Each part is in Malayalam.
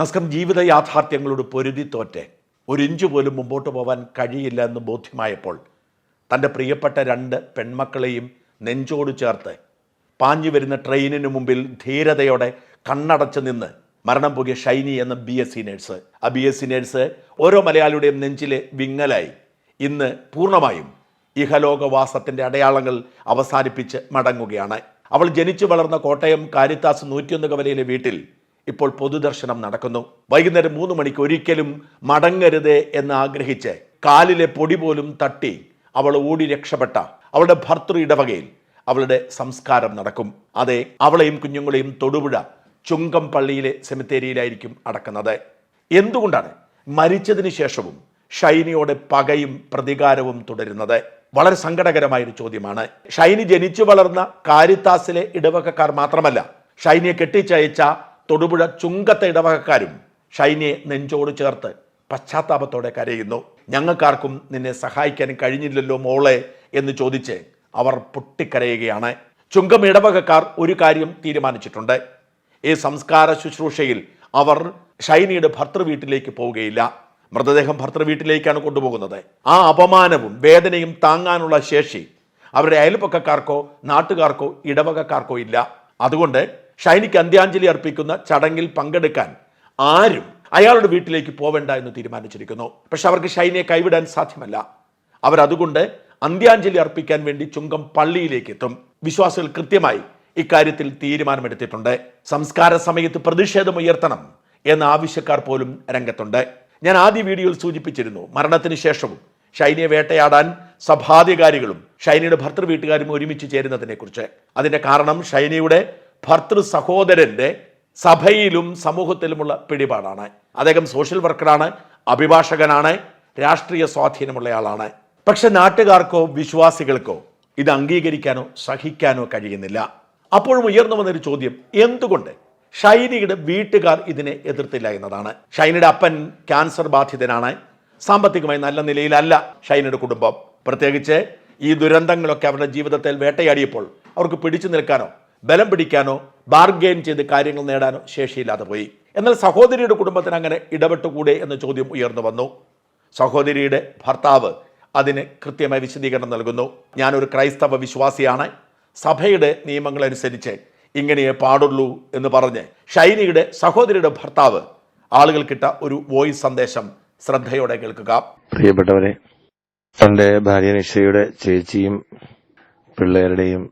നസ്കം ജീവിത യാഥാർത്ഥ്യങ്ങളോട് പൊരുതി തോറ്റ്. ഒരിഞ്ചു പോലും മുമ്പോട്ട് പോകാൻ കഴിയില്ല എന്ന് ബോധ്യമായപ്പോൾ തന്റെ പ്രിയപ്പെട്ട രണ്ട് പെൺമക്കളെയും നെഞ്ചോട് ചേർത്ത് പാഞ്ഞു വരുന്ന ട്രെയിനിന് മുമ്പിൽ ധീരതയോടെ കണ്ണടച്ച് നിന്ന് മരണം പുകിയ ഷൈനി എന്ന ബി എസ് സി നേഴ്സ്. ആ ബി എസ് സി നേഴ്സ് ഓരോ മലയാളിയുടെയും നെഞ്ചിലെ വിങ്ങലായി. ഇന്ന് പൂർണമായും ഇഹലോകവാസത്തിന്റെ അടയാളങ്ങൾ അവസാനിപ്പിച്ച് മടങ്ങുകയാണ്. അവൾ ജനിച്ചു വളർന്ന കോട്ടയം കാരിത്താസ് നൂറ്റിയൊന്ന് കവലയിലെ വീട്ടിൽ ഇപ്പോൾ പൊതുദർശനം നടക്കുന്നു. വൈകുന്നേരം മൂന്ന് മണിക്ക് ഒരിക്കലും മടങ്ങരുത് എന്ന് ആഗ്രഹിച്ച് കാലിലെ പൊടി പോലും തട്ടി അവൾ ഓടി രക്ഷപ്പെട്ട അവളുടെ ഭർത്തൃ ഇടവകയിൽ അവളുടെ സംസ്കാരം നടക്കും. അതെ അവളെയും കുഞ്ഞുങ്ങളെയും തൊടുപുഴ ചുങ്കം പള്ളിയിലെ സെമിത്തേരിയിലായിരിക്കും അടക്കുന്നത്. എന്തുകൊണ്ടാണ് മരിച്ചതിന് ശേഷവും ഷൈനിയോടെ പകയും പ്രതികാരവും തുടരുന്നത്? വളരെ സങ്കടകരമായ ഒരു ചോദ്യമാണ്. ഷൈനി ജനിച്ചു വളർന്ന കാരിത്താസിലെ ഇടവകക്കാർ മാത്രമല്ല ഷൈനിയെ കെട്ടിച്ചയച്ച തൊടുപുഴ ചുങ്കത്തെ ഇടവകക്കാരും ഷൈനെ നെഞ്ചോട് ചേർത്ത് പശ്ചാത്താപത്തോടെ കരയുന്നു. ഞങ്ങൾക്കാർക്കും നിന്നെ സഹായിക്കാൻ കഴിഞ്ഞില്ലല്ലോ മോളെ എന്ന് ചോദിച്ച് അവർ പൊട്ടിക്കരയുകയാണ്. ചുങ്കം ഇടവകക്കാർ ഒരു കാര്യം തീരുമാനിച്ചിട്ടുണ്ട്. ഈ സംസ്കാര ശുശ്രൂഷയിൽ അവർ ഷൈനിയുടെ ഭർത്തൃവീട്ടിലേക്ക് പോവുകയില്ല. മൃതദേഹം ഭർത്തൃവീട്ടിലേക്കാണ് കൊണ്ടുപോകുന്നത്. ആ അപമാനവും വേദനയും താങ്ങാനുള്ള ശേഷി അവരുടെ അയൽപ്പക്കക്കാർക്കോ നാട്ടുകാർക്കോ ഇടവകക്കാർക്കോ ഇല്ല. അതുകൊണ്ട് ഷൈനിക്ക് അന്ത്യാഞ്ജലി അർപ്പിക്കുന്ന ചടങ്ങിൽ പങ്കെടുക്കാൻ ആരും അയാളുടെ വീട്ടിലേക്ക് പോവേണ്ട എന്ന് തീരുമാനിച്ചിരിക്കുന്നു. പക്ഷെ അവർക്ക് ഷൈനിയെ കൈവിടാൻ സാധ്യമല്ല. അവരതുകൊണ്ട് അന്ത്യാഞ്ജലി അർപ്പിക്കാൻ വേണ്ടി ചുങ്കം പള്ളിയിലേക്ക് എത്തും വിശ്വാസികൾ കൃത്യമായി ഇക്കാര്യത്തിൽ തീരുമാനമെടുത്തിട്ടുണ്ട്. സംസ്കാര സമയത്ത് പ്രതിഷേധം ഉയർത്തണം എന്ന ആവശ്യക്കാർ പോലും രംഗത്തുണ്ട്. ഞാൻ ആദ്യ വീഡിയോയിൽ സൂചിപ്പിച്ചിരുന്നു മരണത്തിന് ശേഷവും ഷൈനിയെ വേട്ടയാടാൻ സഭാധികാരികളും ഷൈനിയുടെ ഭർത്തൃ വീട്ടുകാരും ഒരുമിച്ച് ചേരുന്നതിനെക്കുറിച്ച്. അതിന്റെ കാരണം ഷൈനിയുടെ ഭർത്തൃ സഹോദരന്റെ സഭയിലും സമൂഹത്തിലുമുള്ള പിടിപാടാണ്. അദ്ദേഹം സോഷ്യൽ വർക്കറാണ് അഭിഭാഷകനാണ് രാഷ്ട്രീയ സ്വാധീനമുള്ളയാളാണ് പക്ഷെ നാട്ടുകാർക്കോ വിശ്വാസികൾക്കോ ഇത് അംഗീകരിക്കാനോ സഹിക്കാനോ കഴിയുന്നില്ല. അപ്പോഴും ഉയർന്നു വന്നൊരു ചോദ്യം എന്തുകൊണ്ട് ഷൈനിയുടെ വീട്ടുകാർ ഇതിനെ എതിർത്തില്ല എന്നതാണ്. ഷൈനിയുടെ അപ്പൻ ക്യാൻസർ ബാധിതനാണ്. സാമ്പത്തികമായി നല്ല നിലയിലല്ല ഷൈനിയുടെ കുടുംബം. പ്രത്യേകിച്ച് ഈ ദുരന്തങ്ങളൊക്കെ അവരുടെ ജീവിതത്തിൽ വേട്ടയാടിയപ്പോൾ അവർക്ക് പിടിച്ചു നിൽക്കാനോ ബലം പിടിക്കാനോ ബാർഗെയിൻ ചെയ്ത് കാര്യങ്ങൾ നേടാനോ ശേഷിയില്ലാതെ പോയി. എന്നാൽ സഹോദരിയുടെ കുടുംബത്തിന് അങ്ങനെ ഇടപെട്ടുകൂടെ എന്ന ചോദ്യം ഉയർന്നു വന്നു. സഹോദരിയുടെ ഭർത്താവ് അതിന് കൃത്യമായ വിശദീകരണം നൽകുന്നു. ഞാനൊരു ക്രൈസ്തവ വിശ്വാസിയാണ്. സഭയുടെ നിയമങ്ങളനുസരിച്ച് ഇങ്ങനെയേ പാടുള്ളൂ എന്ന് പറഞ്ഞ് ഷൈനിയുടെ സഹോദരിയുടെ ഭർത്താവ് ആളുകൾക്കിട്ട ഒരു വോയിസ് സന്ദേശം ശ്രദ്ധയോടെ കേൾക്കുക. പ്രിയപ്പെട്ടവരെ തന്റെ ഭാര്യ നിഷയുടെ ചേച്ചിയും പിള്ളേരുടെയും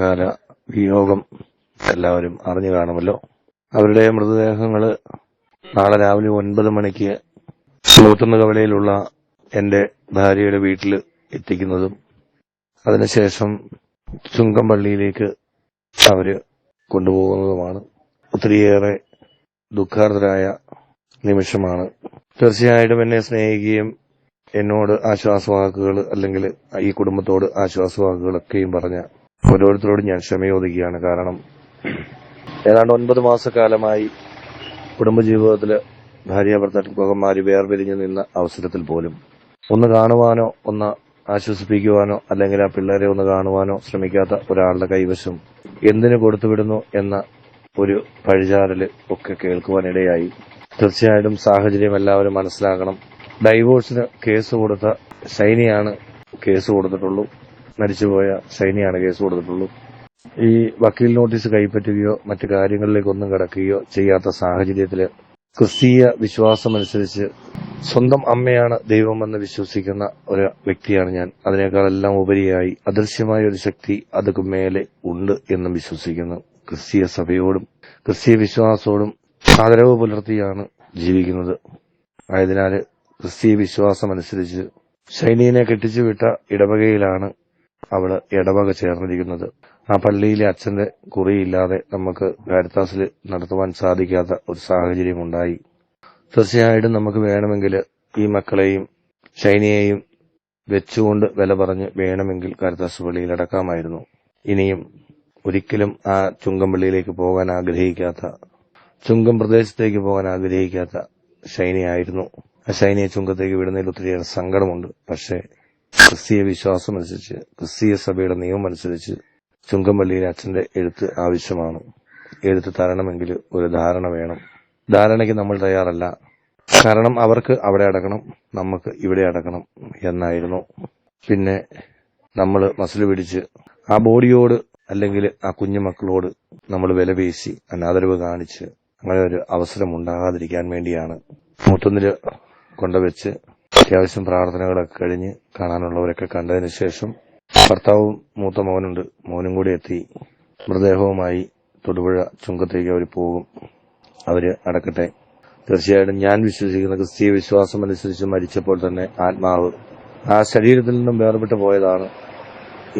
കാല വിയോഗം എല്ലാവരും അറിഞ്ഞു കാണുമല്ലോ. അവരുടെ മൃതദേഹങ്ങൾ നാളെ രാവിലെ ഒൻപത് മണിക്ക് സ്ലോത്തുന്ന കവലയിലുള്ള എന്റെ ഭാര്യയുടെ വീട്ടിൽ എത്തിക്കുന്നതും അതിനുശേഷം ചുങ്കം പള്ളിയിലേക്ക് അവർ കൊണ്ടുപോകുന്നതുമാണ്. ഒത്തിരിയേറെ ദുഃഖാർത്തരായ നിമിഷമാണ്. തീർച്ചയായിട്ടും എന്നെ സ്നേഹിക്കുകയും എന്നോട് ആശ്വാസവാക്കുകൾ അല്ലെങ്കിൽ ഈ കുടുംബത്തോട് ആശ്വാസവാക്കുകളൊക്കെയും പറഞ്ഞ ഓരോരുത്തരോടും ഞാൻ ക്ഷമയോദിക്കുകയാണ് കാരണം ഏതാണ്ട് ഒൻപത് മാസക്കാലമായി കുടുംബജീവിതത്തിൽ ഭാര്യ ഭർത്താക്കന്മാര് വേർപിരിഞ്ഞു നിന്ന അവസരത്തിൽ പോലും ഒന്ന് കാണുവാനോ ഒന്ന് ആശ്വസിപ്പിക്കുവാനോ അല്ലെങ്കിൽ ആ പിള്ളേരെ ഒന്ന് കാണുവാനോ ശ്രമിക്കാത്ത ഒരാളുടെ കൈവശം എന്തിനു കൊടുത്തുവിടുന്നു എന്ന ഒരു പഴിചാരൽ ഒക്കെ കേൾക്കുവാനിടയായി. തീർച്ചയായിട്ടും സാഹചര്യം എല്ലാവരും മനസ്സിലാക്കണം. ഡൈവോഴ്സിന് കേസ് കൊടുത്ത ശൈനിയാണ് കേസ് കൊടുത്തിട്ടുള്ളൂ. മരിച്ചുപോയ ഷൈനിയാണ് കേസ് കൊടുത്തിട്ടുള്ളൂ. ഈ വക്കീൽ നോട്ടീസ് കൈപ്പറ്റുകയോ മറ്റു കാര്യങ്ങളിലേക്കൊന്നും കിടക്കുകയോ ചെയ്യാത്ത സാഹചര്യത്തിൽ ക്രിസ്തീയ വിശ്വാസമനുസരിച്ച് സ്വന്തം അമ്മയാണ് ദൈവമെന്ന് വിശ്വസിക്കുന്ന ഒരു വ്യക്തിയാണ് ഞാൻ. അതിനേക്കാളെല്ലാം ഉപരിയായി അദൃശ്യമായ ഒരു ശക്തി അതൊക്കെ മേലെ ഉണ്ട് എന്നും വിശ്വസിക്കുന്നു. ക്രിസ്തീയ സഭയോടും ക്രിസ്തീയ വിശ്വാസത്തോടും ആദരവ് പുലർത്തിയാണ് ജീവിക്കുന്നത്. ആയതിനാൽ ക്രിസ്തീയ വിശ്വാസമനുസരിച്ച് ശൈനീനെ കെട്ടിച്ചുവിട്ട ഇടവകയിലാണ് അവൾ ഇടവക ചേർന്നിരിക്കുന്നത്. ആ പള്ളിയിലെ അച്ഛന്റെ കുറിയില്ലാതെ നമുക്ക് കാരിത്താസിൽ നടത്തുവാൻ സാധിക്കാത്ത ഒരു സാഹചര്യം ഉണ്ടായി തീർച്ചയായിട്ടും നമുക്ക് വേണമെങ്കിൽ ഈ മക്കളെയും ഷൈനിയെയും വെച്ചുകൊണ്ട് വില പറഞ്ഞ് വേണമെങ്കിൽ കാരിത്താസ് പള്ളിയിൽ അടക്കാമായിരുന്നു. ഇനിയും ഒരിക്കലും ആ ചുങ്കം പള്ളിയിലേക്ക് പോകാൻ ആഗ്രഹിക്കാത്ത ചുങ്കം പ്രദേശത്തേക്ക് പോകാൻ ആഗ്രഹിക്കാത്ത ഷൈനിയായിരുന്നു. ആ ഷൈനിയെ ചുങ്കത്തേക്ക് വിടുന്നതിൽ ഒത്തിരിയേറെ സങ്കടമുണ്ട്. പക്ഷേ ക്രിസ്തീയ വിശ്വാസം അനുസരിച്ച് ക്രിസ്തീയ സഭയുടെ നിയമം അനുസരിച്ച് ചുങ്കംപള്ളിയിലെ അച്ഛന്റെ എഴുത്ത് ആവശ്യമാണ്. എഴുത്ത് തരണമെങ്കിൽ ഒരു ധാരണ വേണം. ധാരണയ്ക്ക് നമ്മൾ തയ്യാറല്ല. കാരണം അവർക്ക് അവിടെ അടക്കണം നമുക്ക് ഇവിടെ അടക്കണം എന്നായിരുന്നു. പിന്നെ നമ്മൾ മസിൽ പിടിച്ച് ആ ബോഡിയോട് അല്ലെങ്കിൽ ആ കുഞ്ഞു മക്കളോട് നമ്മൾ വില പേശി അനാദരവ് കാണിച്ച് അങ്ങനെ ഒരു അവസരം ഉണ്ടാകാതിരിക്കാൻ വേണ്ടിയാണ് മുത്തുന്നിൽ കൊണ്ടുവച്ച് അത്യാവശ്യം പ്രാർത്ഥനകളൊക്കെ കഴിഞ്ഞ് കാണാനുള്ളവരൊക്കെ കണ്ടതിന് ശേഷം ഭർത്താവും മൂത്ത മോനുണ്ട്. മോനും കൂടി എത്തി. മൃതദേഹവുമായി തൊടുപുഴ ചുങ്കത്തേക്ക് അവർ പോകും. അവർ അടക്കട്ടെ. തീർച്ചയായിട്ടും ഞാൻ വിശ്വസിക്കുന്ന ക്രിസ്തീയ വിശ്വാസം അനുസരിച്ച് മരിച്ചപ്പോൾ തന്നെ ആത്മാവ് ആ ശരീരത്തിൽ നിന്നും വേർപെട്ട് പോയതാണ്.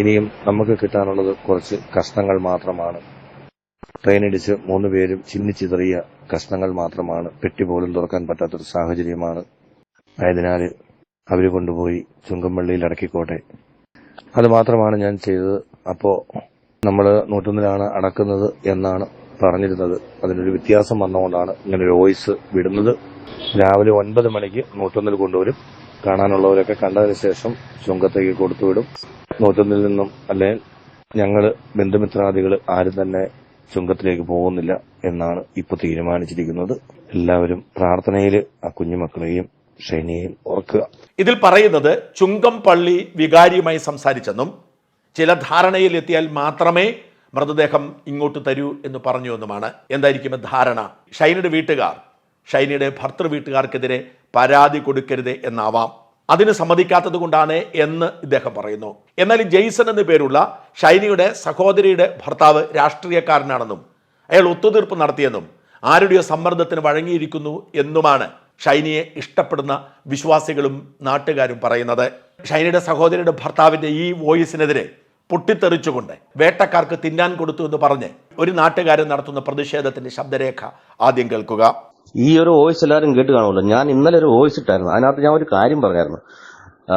ഇനിയും നമുക്ക് കിട്ടാനുള്ളത് കുറച്ച് കഷ്ണങ്ങൾ മാത്രമാണ്. ട്രെയിനിടിച്ച് മൂന്ന് പേരും ചിന്നിച്ചിതറിയ കഷ്ണങ്ങൾ മാത്രമാണ്. പെട്ടി പോലും തുറക്കാൻ പറ്റാത്തൊരു സാഹചര്യമാണ്. ആയതിനാൽ അവർ കൊണ്ടുപോയി ചുങ്കം പള്ളിയിൽ അടക്കിക്കോട്ടെ. അത് മാത്രമാണ് ഞാൻ ചെയ്തത്. അപ്പോ നമ്മൾ നൂറ്റൊന്നിലാണ് അടക്കുന്നത് എന്നാണ് പറഞ്ഞിരുന്നത്. അതിനൊരു വ്യത്യാസം വന്നുകൊണ്ടാണ് ഇങ്ങനെ ഒരു വോയിസ് വിടുന്നത്. രാവിലെ ഒൻപത് മണിക്ക് നൂറ്റൊന്നിൽ കൊണ്ടുവരും. കാണാനുള്ളവരൊക്കെ കണ്ടതിന് ശേഷം ചുങ്കത്തേക്ക് കൊടുത്തുവിടും നൂറ്റൊന്നിൽ നിന്നും അല്ലെങ്കിൽ ഞങ്ങൾ ബന്ധുമിത്രാദികൾ ആരും തന്നെ ചുങ്കത്തിലേക്ക് പോകുന്നില്ല എന്നാണ് ഇപ്പോൾ തീരുമാനിച്ചിരിക്കുന്നത്. എല്ലാവരും പ്രാർത്ഥനയിൽ ആ കുഞ്ഞുമക്കളെയും ഷൈനിയെയും ഓർക്കുക. ഇതിൽ പറയുന്നത് ചുങ്കം പള്ളി വികാരിയുമായി സംസാരിച്ചെന്നും ചില ധാരണയിൽ എത്തിയാൽ മാത്രമേ മൃതദേഹം ഇങ്ങോട്ട് തരൂ എന്ന് പറഞ്ഞു എന്നുമാണ്. എന്തായിരിക്കും ധാരണ? ഷൈനയുടെ വീട്ടുകാർ ഷൈനയുടെ ഭർത്തൃ വീട്ടുകാർക്കെതിരെ പരാതി കൊടുക്കരുത് എന്നാവാം. അതിന് സമ്മതിക്കാത്തത് കൊണ്ടാണ് എന്ന് ഇദ്ദേഹം പറയുന്നു. എന്നാൽ ജെയ്സൺ എന്നു പേരുള്ള ഷൈനിയുടെ സഹോദരിയുടെ ഭർത്താവ് രാഷ്ട്രീയക്കാരനാണെന്നും അയാൾ ഒത്തുതീർപ്പ് നടത്തിയെന്നും ആരുടെയോ സമ്മർദ്ദത്തിന് വഴങ്ങിയിരിക്കുന്നു എന്നുമാണ് ഷൈനിയെ ഇഷ്ടപ്പെടുന്ന വിശ്വാസികളും നാട്ടുകാരും പറയുന്നത് ഷൈനിയുടെ സഹോദരിയുടെ ഭർത്താവിന്റെ ഈ വോയിസിനെതിരെ പൊട്ടിത്തെറിച്ചുകൊണ്ട് വേട്ടക്കാർക്ക് തിന്നാൻ കൊടുത്തു എന്ന് പറഞ്ഞ് ഒരു നാട്ടുകാരൻ നടത്തുന്ന പ്രതിഷേധത്തിന്റെ ശബ്ദരേഖ ആദ്യം കേൾക്കുക. ഈ ഒരു വോയിസ് എല്ലാവരും കേട്ട് കാണുമല്ലോ. ഞാൻ ഇന്നലെ ഒരു വോയിസ് ഇട്ടായിരുന്നു. അതിനകത്ത് ഞാൻ ഒരു കാര്യം പറഞ്ഞായിരുന്നു. ആ,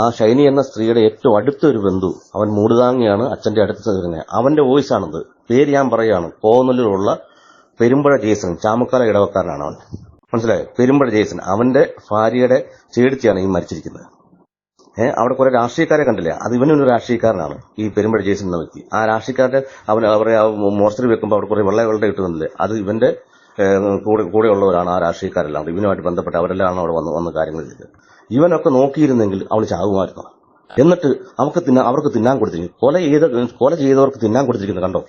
ആ ഷൈനി എന്ന സ്ത്രീയുടെ ഏറ്റവും അടുത്തൊരു ബന്ധു അവൻ മൂടുതാങ്ങിയാണ് അച്ഛന്റെ അടുത്ത തന്നെ അവന്റെ വോയിസ് ആണത് പേര് ഞാൻ പറയുകയാണ്. കോന്നല്ലൂരുള്ള പെരുമ്പഴ ജേസൺ ചാമക്കാല ഇടവക്കാരനാണ് അവൻ. മനസ്സിലായോ? പെരുമ്പഴ ജേസൻ അവന്റെ ഭാര്യയുടെ ചേടിച്ചാണ് ഈ മരിച്ചിരിക്കുന്നത്. ഏഹ് അവിടെ കുറെ രാഷ്ട്രീയക്കാരെ കണ്ടില്ലേ? അത് ഇവനൊരു രാഷ്ട്രീയക്കാരനാണ് ഈ പെരുമ്പഴ ജേസൻ എന്ന വ്യക്തി. ആ രാഷ്ട്രീയക്കാരുടെ അവൻ അവരെ മോർച്ചറി വെക്കുമ്പോൾ അവിടെ കുറെ വെള്ള കിട്ടുന്നില്ലേ അത് ഇവന്റെ കൂടെ കൂടെയുള്ളവരാണ് ആ രാഷ്ട്രീയക്കാരെല്ലാം. ഇവനുമായിട്ട് ബന്ധപ്പെട്ട് അവരെല്ലാം അവിടെ വന്ന് വന്ന് കാര്യങ്ങൾ ചെയ്തത് ഇവനൊക്കെ നോക്കിയിരുന്നെങ്കിൽ അവൾ ചാവുമായിരുന്നു. എന്നിട്ട് അവർക്ക് തിന്നാൻ അവർക്ക് തിന്നാൻ കൊടുത്തിരിക്കും കൊല ചെയ്ത കൊല ചെയ്തവർക്ക് തിന്നാൻ കൊടുത്തിരിക്കുന്നു കണ്ടോ?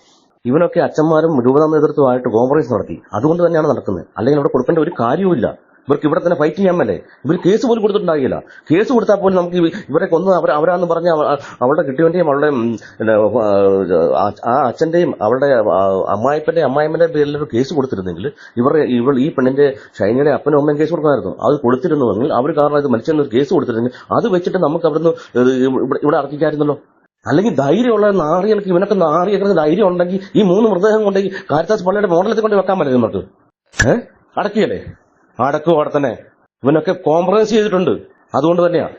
ഇവനൊക്കെ അച്ഛന്മാരും രൂപതാ നേതൃത്വമായിട്ട് കോൺഫറൻസ് നടത്തി. അതുകൊണ്ട് തന്നെയാണ് നടക്കുന്നത്. അല്ലെങ്കിൽ അവിടെ കൊടുക്കേണ്ട ഒരു കാര്യവുമില്ല. ഇവർക്ക് ഇവിടെ തന്നെ ഫൈറ്റ് ചെയ്യാൻ മേലേ. ഇവർ കേസ് പോലും കൊടുത്തിട്ടുണ്ടാകില്ല. കേസ് കൊടുത്താൽ പോലും നമുക്ക് ഇവ- ഇവരെ കൊന്ന് അവർ അവരാന്ന് പറഞ്ഞ അവ- അവളുടെ കിട്ടിയവന്റെയും അവളുടെ ആ അച്ഛന്റെയും അവളുടെ അമ്മായിപ്പന്റെ അമ്മായിമ്മന്റെ പേരിൽ ഒരു കേസ് കൊടുത്തിരുന്നെങ്കിൽ ഇവർ ഇവൾ ഈ പെണ്ണിന്റെ ഷൈനിയുടെ അപ്പനും അമ്മയും കേസ് കൊടുക്കാമായിരുന്നു. അത് കൊടുത്തിരുന്നുവെങ്കിൽ അവർ കാരണം ഇത് ഒരു കേസ് കൊടുത്തിരുന്നെങ്കിൽ അത് വെച്ചിട്ട് നമുക്ക് അവിടുന്ന് ഇവിടെ- ഇവിടെ അടക്കിക്കായിരുന്നല്ലോ അല്ലെങ്കിൽ ധൈര്യമുള്ള നാറികൾക്ക് ഇവനൊക്കെ നാറിയൊക്കെ ധൈര്യം ഉണ്ടെങ്കിൽ ഈ മൂന്ന് മൃതദേഹം കൊണ്ടെങ്കിൽ കാരിത്താസ് പള്ളിയുടെ മോഡലത്തിൽ കൊണ്ട് വെക്കാൻ പറ്റില്ല നമുക്ക്. ഏഹ് അടക്കിയല്ലേ? അടക്കും അവിടെ തന്നെ. ഇവനൊക്കെ കോംപ്രമൈസ് ചെയ്തിട്ടുണ്ട്. അതുകൊണ്ട് തന്നെയാ.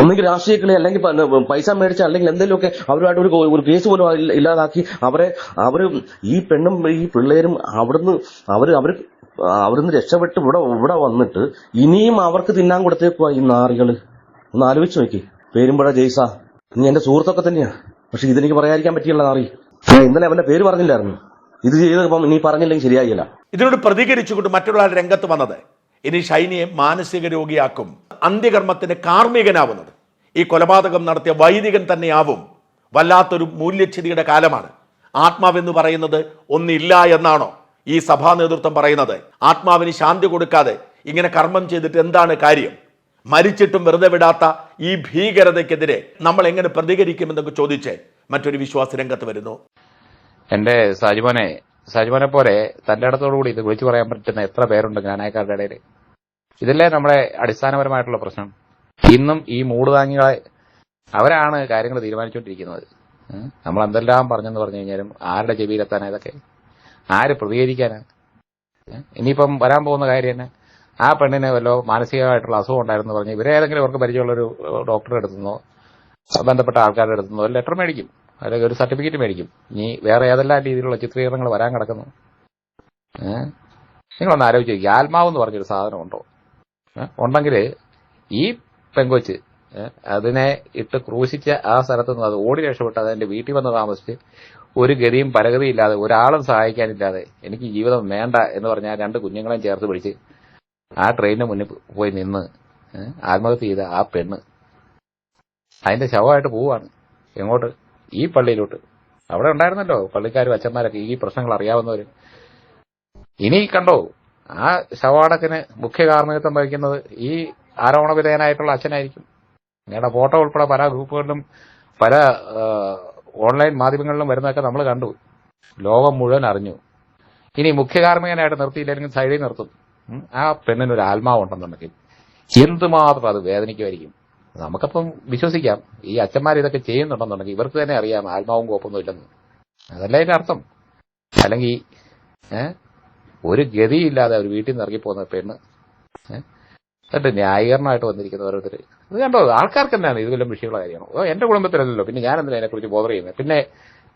ഒന്നുകിൽ രാഷ്ട്രീയക്കളി അല്ലെങ്കിൽ പൈസ മേടിച്ച അല്ലെങ്കിൽ എന്തെങ്കിലുമൊക്കെ അവരുമായിട്ട് ഒരു ഒരു കേസ് പോലും ഇല്ല- ഇല്ലാതാക്കി അവരെ അവർ ഈ പെണ്ണും ഈ പിള്ളേരും അവിടുന്ന് അവർ അവർ അവിടുന്ന് രക്ഷപ്പെട്ട് ഇവിടെ ഇവിടെ വന്നിട്ട് ഇനിയും അവർക്ക് തിന്നാൻ കൊടുത്തേക്കുവാ ഈ നാറികൾ. ഒന്ന് ആലോചിച്ച് നോക്കി. പേരുമ്പഴ ജയ്സ. നീ എന്റെ സുഹൃത്തൊക്കെ തന്നെയാണ്. പക്ഷെ ഇതെനിക്ക് പറയാതിരിക്കാൻ പറ്റിയുള്ള നാറി. ഞാൻ ഇന്നലെ അവന്റെ പേര് പറഞ്ഞില്ലായിരുന്നു. ഇത് ചെയ്തപ്പം നീ പറഞ്ഞില്ലെങ്കിൽ ശരിയായില്ല. ഇതിനോട് പ്രതികരിച്ചുകൊണ്ട് മറ്റുള്ള രംഗത്ത് വന്നത്. ഇനി ഷൈനിയെ മാനസിക രോഗിയാക്കും അന്ത്യകർമ്മത്തിന് കാർമ്മികനാവുന്നത്. ഈ കൊലപാതകം നടത്തിയ വൈദികൻ തന്നെയാവും. വല്ലാത്തൊരു മൂല്യച്ഛതിയുടെ കാലമാണ്. ആത്മാവെന്ന് പറയുന്നത് ഒന്നില്ല എന്നാണോ ഈ സഭാ നേതൃത്വം പറയുന്നത്? ആത്മാവിന് ശാന്തി കൊടുക്കാതെ ഇങ്ങനെ കർമ്മം ചെയ്തിട്ട് എന്താണ് കാര്യം? മരിച്ചിട്ടും വെറുതെ വിടാത്ത ഈ ഭീകരതയ്ക്കെതിരെ നമ്മൾ എങ്ങനെ പ്രതികരിക്കുമെന്നൊക്കെ ചോദിച്ച് മറ്റൊരു വിശ്വാസ രംഗത്ത് വരുന്നു. എന്റെ സാജിമോനെ സാജിമോനെ പോലെ തന്റെ അടുത്തോടു കൂടി ഇത് വിളിച്ചു പറയാൻ പറ്റുന്ന എത്ര പേരുണ്ട് ജ്ഞാനായക്കാരുടെ ഇടയിൽ ഇതല്ലേ നമ്മുടെ അടിസ്ഥാനപരമായിട്ടുള്ള പ്രശ്നം. ഇന്നും ഈ മൂടുതാങ്ങികളെ അവരാണ് കാര്യങ്ങൾ തീരുമാനിച്ചുകൊണ്ടിരിക്കുന്നത്. നമ്മൾ എന്തെല്ലാം പറഞ്ഞെന്ന് പറഞ്ഞു കഴിഞ്ഞാലും ആരുടെ ചെവിയിലെത്താനാ ഇതൊക്കെ? ആര് പ്രതികരിക്കാനാ. ഇനിയിപ്പം വരാൻ പോകുന്ന കാര്യം തന്നെ ആ പെണ്ണിന് വല്ലോ മാനസികമായിട്ടുള്ള അസുഖം ഉണ്ടായിരുന്നു പറഞ്ഞ് ഇവരെ ഏതെങ്കിലും അവർക്ക് പരിചയമുള്ള ഒരു ഡോക്ടറെ എടുത്തുനിന്നോ ബന്ധപ്പെട്ട ആൾക്കാരുടെ അടുത്തുനിന്നോ ഒരു ലെറ്റർ മേടിക്കും. അല്ലെങ്കിൽ ഒരു സർട്ടിഫിക്കറ്റ് മേടിക്കും. ഇനി വേറെ ഏതെല്ലാം രീതിയിലുള്ള ചിത്രീകരണങ്ങൾ വരാൻ കിടക്കുന്നു? ഏഹ് നിങ്ങളൊന്ന് ആലോചിച്ച് നോക്കി ആത്മാവ് എന്ന് പറഞ്ഞൊരു സാധനം ഉണ്ടോ? ഉണ്ടെങ്കിൽ ഈ പെങ്കൊച്ച് അതിനെ ഇട്ട് ക്രൂശിച്ച ആ സ്ഥലത്ത് നിന്ന് അത് ഓടി രക്ഷപ്പെട്ട് അതിന്റെ വീട്ടിൽ വന്ന് താമസിച്ച് ഒരു ഗതിയും പരഗതിയില്ലാതെ ഒരാളും സഹായിക്കാനില്ലാതെ എനിക്ക് ജീവിതം വേണ്ട എന്ന് പറഞ്ഞാൽ രണ്ട് കുഞ്ഞുങ്ങളെയും ചേർത്ത് പിടിച്ച് ആ ട്രെയിനിന് മുന്നിൽ പോയി നിന്ന് ആത്മഹത്യ ചെയ്ത ആ പെണ്ണ് അതിന്റെ ശവമായിട്ട് പോവാണ് എങ്ങോട്ട്? ഈ പള്ളിയിലോട്ട്. അവിടെ ഉണ്ടായിരുന്നല്ലോ പള്ളിക്കാരും അച്ഛന്മാരൊക്കെ ഈ പ്രശ്നങ്ങൾ അറിയാവുന്നവര്. ഇനി കണ്ടോ ആ ശവാടക്കിന് മുഖ്യ കാർമ്മികത്വം വഹിക്കുന്നത് ഈ ആരോപണ വിധേയനായിട്ടുള്ള അച്ഛനായിരിക്കും. ഞങ്ങളുടെ ഫോട്ടോ ഉൾപ്പെടെ പല ഗ്രൂപ്പുകളിലും പല ഓൺലൈൻ മാധ്യമങ്ങളിലും വരുന്നതൊക്കെ നമ്മൾ കണ്ടു. ലോകം മുഴുവൻ അറിഞ്ഞു. ഇനി മുഖ്യ കാർമ്മികനായിട്ട് നിർത്തിയില്ലെങ്കിൽ സൈഡിൽ നിർത്തും. ഉം. പെണ്ണിന് ഒരു ആത്മാവുണ്ടെന്നുണ്ടെങ്കിൽ എന്തുമാത്രം അത് വേദനിക്കുമായിരിക്കും? നമുക്കപ്പം വിശ്വസിക്കാം. ഈ അച്ഛന്മാർ ഇതൊക്കെ ചെയ്യുന്നുണ്ടെന്നുണ്ടെങ്കിൽ ഇവർക്ക് തന്നെ അറിയാം ആത്മാവും കോപ്പൊന്നും ഇല്ലെന്ന്. അതല്ല അതിന്റെ അർത്ഥം? അല്ലെങ്കിൽ ഒരു ഗതിയില്ലാതെ അവർ വീട്ടിൽ നിന്ന് ഇറങ്ങിപ്പോകുന്ന പെണ്ണ് എന്നിട്ട് ന്യായീകരണമായിട്ട് വന്നിരിക്കുന്ന ഓരോരുത്തർ ഇത് കണ്ടോ? ആൾക്കാർക്ക് തന്നെയാണ് ഇത് വിഷയമുള്ള കാര്യമാണ്? ഓ എന്റെ കുടുംബത്തിലല്ലല്ലോ. പിന്നെ ഞാൻ എന്തിനാ അതിനെക്കുറിച്ച് ബോധർ ചെയ്യുന്നത് പിന്നെ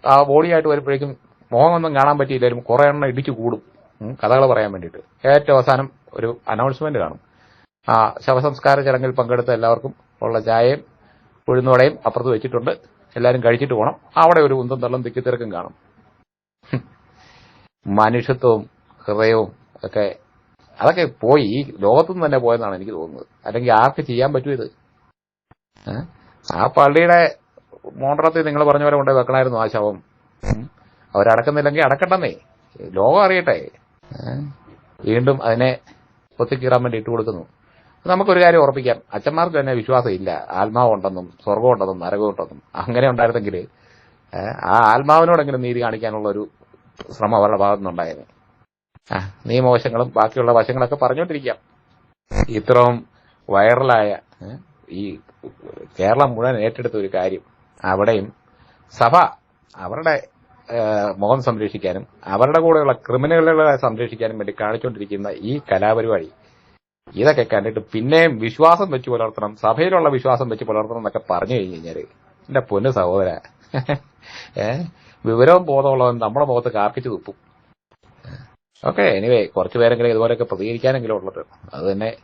ആ ബോഡിയായിട്ട് വരുമ്പോഴേക്കും മോഹമൊന്നും കാണാൻ പറ്റിയില്ലായിരുന്നു കുറെ എണ്ണം ഇടിച്ചു കൂടും. കഥകൾ പറയാൻ വേണ്ടിയിട്ട്. ഏറ്റവും അവസാനം ഒരു അനൗൺസ്മെന്റ് കാണും. ആ ശവസംസ്കാര ചടങ്ങിൽ പങ്കെടുത്ത എല്ലാവർക്കും ഉള്ള ചായയും ഉഴുന്നുവടയും അപ്പുറത്ത് വെച്ചിട്ടുണ്ട്. എല്ലാവരും കഴിച്ചിട്ട് പോകണം അവിടെ ഒരു ഉന്തം തള്ളും തിക്കിത്തിരക്കും കാണും. മനുഷ്യത്വവും ഹൃദയവും ഒക്കെ അതൊക്കെ പോയി. ഈ ലോകത്തുനിന്ന് തന്നെ പോയെന്നാണ് എനിക്ക് തോന്നുന്നത്. അല്ലെങ്കിൽ ആർക്ക് ചെയ്യാൻ പറ്റൂ ഇത്? ആ പള്ളിയുടെ മോണ്ടറത്തിൽ നിങ്ങൾ പറഞ്ഞ പോലെ കൊണ്ടുപോയി വെക്കണമായിരുന്നു ആ ശവം. അവരടക്കുന്നില്ലെങ്കിൽ അടക്കണ്ടെന്നേ ലോകം അറിയട്ടെ? വീണ്ടും അതിനെ പൊത്തിക്കീറാൻ വേണ്ടി ഇട്ട് കൊടുക്കുന്നു. നമുക്കൊരു കാര്യം ഉറപ്പിക്കാം. അച്ഛന്മാർക്ക് തന്നെ വിശ്വാസം ഇല്ല ആത്മാവുണ്ടെന്നും സ്വർഗമുണ്ടെന്നും നരകമുണ്ടെന്നും അങ്ങനെ ഉണ്ടായിരുന്നെങ്കിൽ ആ ആത്മാവിനോടെങ്കിലും നീതി കാണിക്കാനുള്ള ഒരു ശ്രമം അവരുടെ ഭാഗത്തു ആ നിയമവശങ്ങളും ബാക്കിയുള്ള വശങ്ങളൊക്കെ പറഞ്ഞുകൊണ്ടിരിക്കാം. ഇത്രയും വൈറലായ ഈ കേരളം മുഴുവൻ ഏറ്റെടുത്ത ഒരു കാര്യം അവിടെയും സഭ അവരുടെ മുഖം സംരക്ഷിക്കാനും അവരുടെ കൂടെയുള്ള ക്രിമിനലുകളെ സംരക്ഷിക്കാനും വേണ്ടി കാണിച്ചുകൊണ്ടിരിക്കുന്ന ഈ കലാപരിപാടി. ഇതൊക്കെ കണ്ടിട്ട് പിന്നെയും വിശ്വാസം വെച്ച് പുലർത്തണം സഭയിലുള്ള വിശ്വാസം വെച്ച് പുലർത്തണം എന്നൊക്കെ പറഞ്ഞു കഴിഞ്ഞു കഴിഞ്ഞാൽ എന്റെ പൊന്നു സഹോദര ഏ വിവരവും ബോധമുള്ളവൻ നമ്മുടെ മുഖത്ത് കാർക്കിച്ച് തുപ്പും. ഓക്കെ എനിവേ കുറച്ചു പേരെങ്കിലും ഇതുപോലെയൊക്കെ പ്രതികരിക്കാനെങ്കിലും ഉള്ളത്. അത് തന്നെ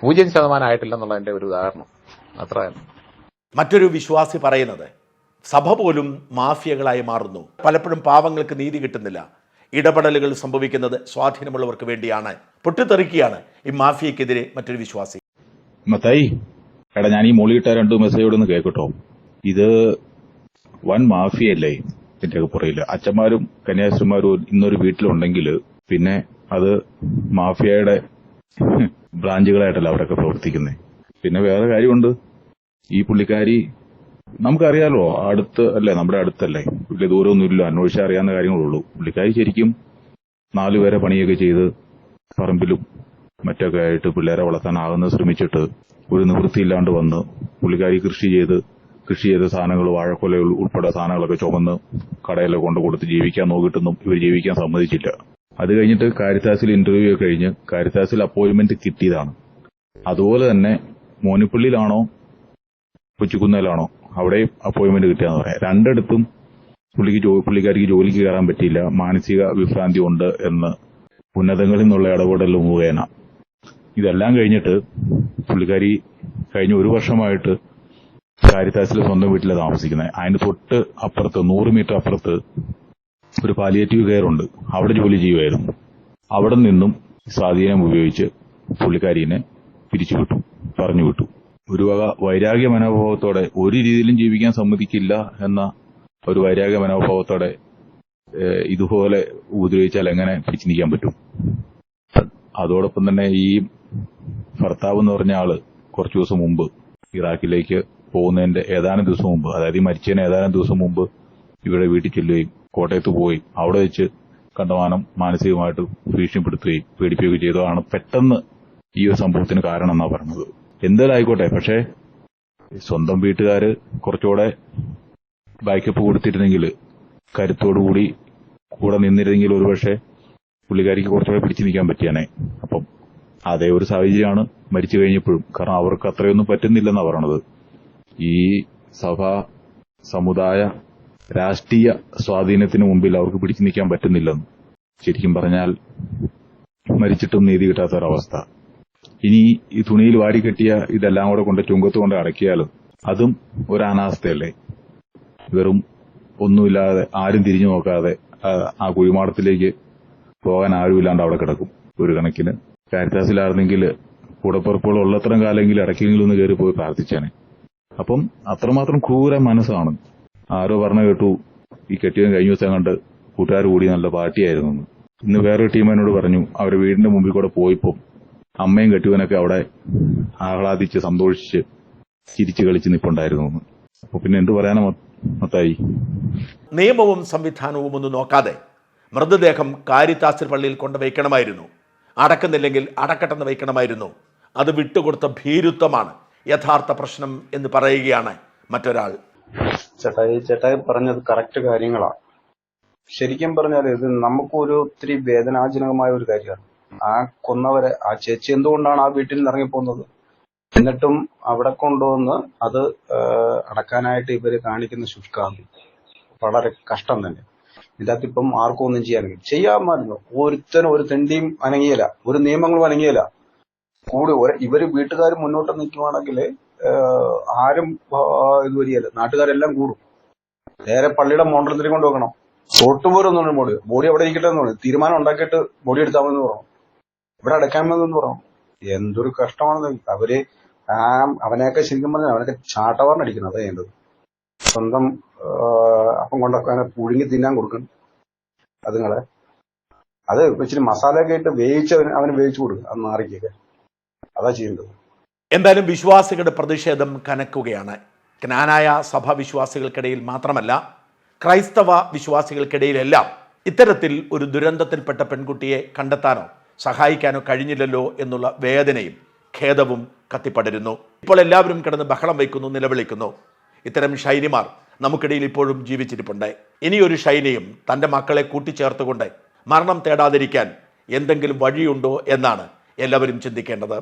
പൂജ്യം ശതമാനം ആയിട്ടില്ലെന്നുള്ളതിന്റെ ഒരു ഉദാഹരണം. അത്ര. മറ്റൊരു വിശ്വാസി പറയുന്നത് സഭ പോലും മാഫിയകളായി മാറുന്നു. പലപ്പോഴും പാവങ്ങൾക്ക് നീതി കിട്ടുന്നില്ല. ഇടപെടലുകൾ സംഭവിക്കുന്നത് സ്വാധീനമുള്ളവർക്ക് വേണ്ടിയാണ്. പൊട്ടിത്തെറിക്കുകയാണ് ഈ മാഫിയക്കെതിരെ മറ്റൊരു വിശ്വാസി. മത്തായി എടാ ഞാൻ ഈ മോളിയിട്ട രണ്ട് മെസ്സേജോട് ഒന്ന് കേൾക്കട്ടോ. ഇത് വൻ മാഫിയല്ലേ ഇതിന്റെ പുറയിൽ അച്ഛന്മാരും കന്യാസ്ത്രീമാരും ഇന്നൊരു വീട്ടിലുണ്ടെങ്കിൽ പിന്നെ അത് മാഫിയയുടെ ബ്രാഞ്ചുകളായിട്ടല്ല അവരൊക്കെ പ്രവർത്തിക്കുന്നത് പിന്നെ വേറെ കാര്യമുണ്ട്. ഈ പുള്ളിക്കാരി നമുക്കറിയാലോ അടുത്ത് അല്ലേ നമ്മുടെ അടുത്തല്ലേ. വലിയ ദൂരമൊന്നുമില്ല അന്വേഷിച്ചാൽ അറിയാവുന്ന കാര്യങ്ങളുള്ളൂ. പുള്ളിക്കാരി ശരിക്കും നാലുപേരെ പണിയൊക്കെ ചെയ്ത് പറമ്പിലും മറ്റൊക്കെ ആയിട്ട് പിള്ളേരെ വളർത്താനാകുന്ന ശ്രമിച്ചിട്ട് ഒരു നിവൃത്തിയില്ലാണ്ട് വന്ന് പുള്ളിക്കാരി കൃഷി ചെയ്ത് കൃഷി ചെയ്ത സാധനങ്ങൾ വാഴക്കൊല ഉൾപ്പെടെ സാധനങ്ങളൊക്കെ ചുമന്ന് കടയിലൊക്കെ കൊണ്ട് കൊടുത്ത് ജീവിക്കാൻ നോക്കിയിട്ടൊന്നും ഇവർ ജീവിക്കാൻ സമ്മതിച്ചില്ല. അത് കഴിഞ്ഞിട്ട് കാരിത്താസിൽ ഇന്റർവ്യൂ ഒക്കെ കഴിഞ്ഞ് കാരിത്താസിൽ അപ്പോയിന്റ്മെന്റ് കിട്ടിയതാണ്. അതുപോലെ തന്നെ മോനിപ്പള്ളിയിലാണോ കൊച്ചിക്കുന്നേലാണോ അവിടെ അപ്പോയിന്റ്മെന്റ് കിട്ടിയെന്ന് പറയാം. രണ്ടിടത്തും പുള്ളിക്ക് പുള്ളിക്കാരിക്ക് ജോലിക്ക് കയറാൻ പറ്റിയില്ല. മാനസിക വിഭ്രാന്തി ഉണ്ട് എന്ന് ഉന്നതങ്ങളിൽ നിന്നുള്ള ഇടപെടൽ മുഖേന. ഇതെല്ലാം കഴിഞ്ഞിട്ട് പുള്ളിക്കാരി കഴിഞ്ഞ ഒരു വർഷമായിട്ട് കാരിത്താസിൽ സ്വന്തം വീട്ടിലാണ് താമസിക്കുന്നത്. അതിന് തൊട്ട് അപ്പുറത്ത് നൂറ് മീറ്റർ അപ്പുറത്ത് ഒരു പാലിയേറ്റീവ് കെയർ ഉണ്ട്. അവിടെ ജോലി ചെയ്യുമായിരുന്നു അവിടെ നിന്നും സ്വാധീനം ഉപയോഗിച്ച് പുള്ളിക്കാരിനെ പിരിച്ചുവിട്ടു പറഞ്ഞു വിട്ടു. ഒരു വക വൈരാഗ്യ മനോഭാവത്തോടെ ഒരു രീതിയിലും ജീവിക്കാൻ സമ്മതിക്കില്ല എന്ന ഒരു വൈരാഗ്യ മനോഭാവത്തോടെ ഇതുപോലെ ഉപദ്രവിച്ചാൽ എങ്ങനെ പിടിച്ചു നീക്കാൻ പറ്റും? അതോടൊപ്പം തന്നെ ഈ ഭർത്താവ് എന്ന് പറഞ്ഞ ആൾ കുറച്ചു ദിവസം മുമ്പ് ഇറാഖിലേക്ക് പോകുന്നതിന്റെ ഏതാനും ദിവസം മുമ്പ് അതായത് ഈ മരിച്ചതിന് ഏതാനും ദിവസം മുമ്പ് ഇവിടെ വീട്ടിൽ ചെല്ലുകയും കോട്ടയത്ത് പോയി അവിടെ വെച്ച് കണ്ടമാനം മാനസികമായിട്ട് ഭീഷണിപ്പെടുത്തുകയും പേടിപ്പിക്കുകയും ചെയ്തതാണ് പെട്ടെന്ന് ഈ ഒരു സംഭവത്തിന് കാരണം എന്നാ പറഞ്ഞത്. എന്തായാലും പക്ഷെ സ്വന്തം വീട്ടുകാര് കുറച്ചുകൂടെ ബാക്കപ്പ് കൊടുത്തിരുന്നെങ്കിൽ കരുത്തോടുകൂടി കൂടെ നിന്നിരുന്നെങ്കിൽ ഒരുപക്ഷെ പുള്ളിക്കാരിക്ക് കുറച്ചുകൂടെ പിടിച്ചു നിൽക്കാൻ പറ്റിയാനെ. അപ്പം അതേ ഒരു സാഹചര്യമാണ് മരിച്ചു കഴിഞ്ഞപ്പോഴും. കാരണം അവർക്ക് അത്രയൊന്നും പറ്റുന്നില്ലെന്നാണ് പറയണത്. ഈ സഭ സമുദായ രാഷ്ട്രീയ സ്വാധീനത്തിന് മുമ്പിൽ അവർക്ക് പിടിച്ചു നിൽക്കാൻ പറ്റുന്നില്ലെന്ന് ശരിക്കും പറഞ്ഞാൽ മരിച്ചിട്ടും നീതി കിട്ടാത്ത ഒരവസ്ഥ ഇനി ഈ തുണിയിൽ വാരിക്കെട്ടിയ ഇതെല്ലാം കൂടെ കൊണ്ട് ചുങ്കത്ത് കൊണ്ട് അടക്കിയാലും? അതും ഒരു അനാസ്ഥയല്ലേ വെറും ഒന്നുമില്ലാതെ ആരും തിരിഞ്ഞു നോക്കാതെ ആ, കുഴിമാടത്തിലേക്ക് പോകാൻ ആരുമില്ലാണ്ട് അവിടെ കിടക്കും ഒരു കണക്കിന്. കാരിത്താസിലായിരുന്നെങ്കിൽ കൂടപ്പുറപ്പുകൾ ഉള്ളത്രയും കാലമെങ്കിലും ഇടയ്ക്കെങ്കിലും ഒന്ന് കയറി പോയി പ്രാർത്ഥിച്ചാണ് അപ്പം അത്രമാത്രം ക്രൂര മനസ്സാണ്. ആരോ പറഞ്ഞു കേട്ടു ഈ കെട്ടിയവൻ കഴിഞ്ഞ ദിവസം കണ്ട് കൂട്ടുകാർ കൂടി നല്ല പാർട്ടിയായിരുന്നു. ഇന്ന് വേറൊരു ടീം എന്നോട് പറഞ്ഞു അവരുടെ വീടിന്റെ മുമ്പിൽ കൂടെ പോയപ്പം അമ്മയും കെട്ടിയവനൊക്കെ അവിടെ ആഹ്ലാദിച്ച് സന്തോഷിച്ച് ചിരിച്ചു കളിച്ച് നിപ്പുണ്ടായിരുന്നു. എന്ന്. അപ്പൊ പിന്നെ എന്തു പറയാനാ മൊത്തായി മത്തായി? നിയമവും സംവിധാനവും ഒന്നും നോക്കാതെ മൃതദേഹം കാരിത്താസിൽ പള്ളിയിൽ കൊണ്ട് വയ്ക്കണമായിരുന്നു. അടക്കുന്നില്ലെങ്കിൽ അടക്കട്ടെന്ന് വയ്ക്കണമായിരുന്നു. അത് വിട്ടുകൊടുത്ത ഭീരുത്വമാണ് യഥാർത്ഥ പ്രശ്നം എന്ന് പറയുകയാണ് മറ്റൊരാൾ. ചേട്ടായി ചേട്ടായി പറഞ്ഞത് കറക്റ്റ് കാര്യങ്ങളാണ് ശരിക്കും പറഞ്ഞാൽ ഇത് നമുക്കൊരു ഒത്തിരി വേദനാജനകമായ ഒരു കാര്യമാണ്. ആ കൊന്നവരെ ആ ചേച്ചി എന്തുകൊണ്ടാണ് ആ വീട്ടിൽ നിന്ന് ഇറങ്ങിപ്പോകുന്നത്? എന്നിട്ടും അവിടെ കൊണ്ടുവന്ന് അത് അടക്കാനായിട്ട് ഇവർ കാണിക്കുന്ന ശുഷ്കാന്തി വളരെ കഷ്ടം തന്നെ. ഇതിനകത്ത് ഇപ്പം ആർക്കും ഒന്നും ചെയ്യാൻ ചെയ്യാമായിരുന്നു ഒരുത്തനും ഒരു തെണ്ടിയും അനങ്ങിയല്ല. ഒരു നിയമങ്ങളും അനങ്ങിയല്ല. കൂടി ഇവർ വീട്ടുകാർ മുന്നോട്ട് നിൽക്കുവാണെങ്കിൽ ആരും ഇത് വരികയല്ല. നാട്ടുകാരെല്ലാം കൂടും. നേരെ പള്ളിയുടെ മോണ്ടലത്തിൽ കൊണ്ട് വെക്കണം തൊട്ടുപോരൊന്നും ബോഡി ബോഡി അവിടെ ഇരിക്കട്ടെ എന്ന് പറഞ്ഞു. തീരുമാനം ഉണ്ടാക്കിയിട്ട് ബോഡി എടുത്താമെന്ന് പറഞ്ഞു. ഇവിടെ അടയ്ക്കാമെന്ന് പറഞ്ഞു എന്തൊരു കഷ്ടമാണെന്ന് അവർ ആ അവനെയൊക്കെ ശരിക്കും പറഞ്ഞാൽ അവനൊക്കെ ചാട്ടവാറിനടിക്കുന്നത് അതാ ചെയ്യേണ്ടത്. സ്വന്തം അപ്പം കൊണ്ടൊക്കെ പുഴുങ്ങി തിന്നാൻ കൊടുക്കണം. അതുങ്ങളെ അത് ഇച്ചിരി മസാല ഒക്കെ ഇട്ട് വേവിച്ച് അവന് അവന് വേവിച്ചു കൊടുക്കുക. അത് നാറിക്കൊക്കെ അതാ ചെയ്യേണ്ടത്. എന്തായാലും വിശ്വാസികളുടെ പ്രതിഷേധം കനക്കുകയാണ്. ജ്ഞാനായ സഭാ വിശ്വാസികൾക്കിടയിൽ മാത്രമല്ല ക്രൈസ്തവ വിശ്വാസികൾക്കിടയിലെല്ലാം ഇത്തരത്തിൽ ഒരു ദുരന്തത്തിൽപ്പെട്ട പെൺകുട്ടിയെ കണ്ടെത്താനോ സഹായിക്കാനോ കഴിഞ്ഞില്ലല്ലോ എന്നുള്ള വേദനയും ഖേദവും കത്തിപ്പടരുന്നു. ഇപ്പോൾ എല്ലാവരും കിടന്ന് ബഹളം വയ്ക്കുന്നു നിലവിളിക്കുന്നു. ഇത്തരം ശൈലിമാർ നമുക്കിടയിൽ ഇപ്പോഴും ജീവിച്ചിരിപ്പുണ്ട്. ഇനിയൊരു ശൈലിയും തന്റെ മക്കളെ കൂട്ടിച്ചേർത്തുകൊണ്ട് മരണം തേടാതിരിക്കാൻ എന്തെങ്കിലും വഴിയുണ്ടോ എന്നാണ് എല്ലാവരും ചിന്തിക്കേണ്ടത്.